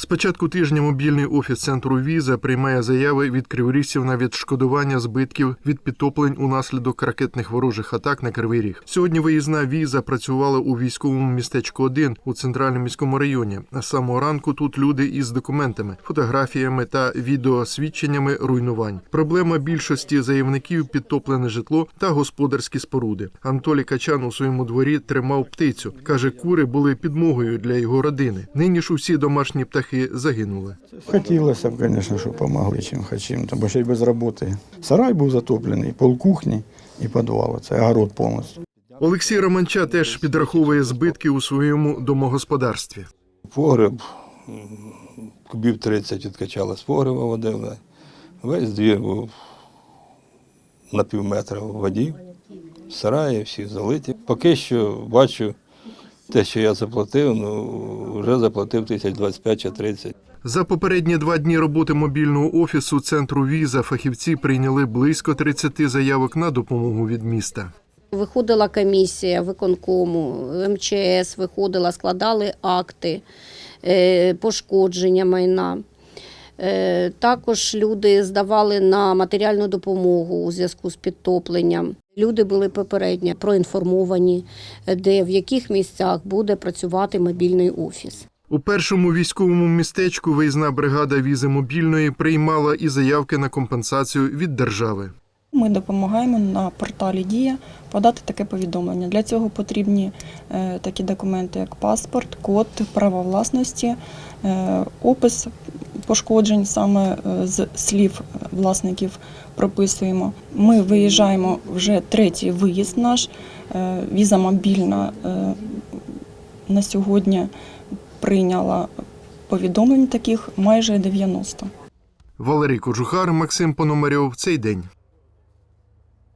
З початку тижня мобільний офіс центру віза приймає заяви від криворіжців на відшкодування збитків від підтоплень унаслідок ракетних ворожих атак на Кривий Ріг. Сьогодні виїзна віза працювала у військовому містечку 1 у центральному міському районі. А з самого ранку тут люди із документами, фотографіями та відеосвідченнями руйнувань. Проблема більшості заявників підтоплене житло та господарські споруди. Анатолій Качан у своєму дворі тримав птицю. каже, кури були підмогою для його родини. Нині ж усі домашні птахи загинули. Хотілося б, звісно, щоб допомогли чим хоч чим, бо ще й без роботи. Сарай був затоплений, пол кухні і підвал. Це огород повністю. Олексій Романча теж підраховує збитки у своєму домогосподарстві. Погреб, кубів 30 відкачали з погреба водили. Весь двір був на пів метра в воді. Сараї всі залиті. Поки що бачу те, що я заплатив, ну вже заплатив тисяч 25 чи 30. За попередні два дні роботи мобільного офісу центру віза фахівці прийняли близько 30 заявок на допомогу від міста. Виходила комісія виконкому, МЧС виходила, складали акти е, пошкодження майна. Е, Також люди здавали на матеріальну допомогу у зв'язку з підтопленням. Люди були попередньо проінформовані, е, де в яких місцях буде працювати мобільний офіс. У першому військовому містечку виїзна бригада візи мобільної приймала і заявки на компенсацію від держави. Ми допомагаємо на порталі Дія подати таке повідомлення. Для цього потрібні е, такі документи, як паспорт, код, право власності, е, опис пошкоджень саме з слів власників прописуємо. Ми виїжджаємо вже третій виїзд наш. Е, Віза мобільна е, на сьогодні прийняла повідомлень таких майже 90. Валерій Кожухар, Максим Пономарьов. Цей день.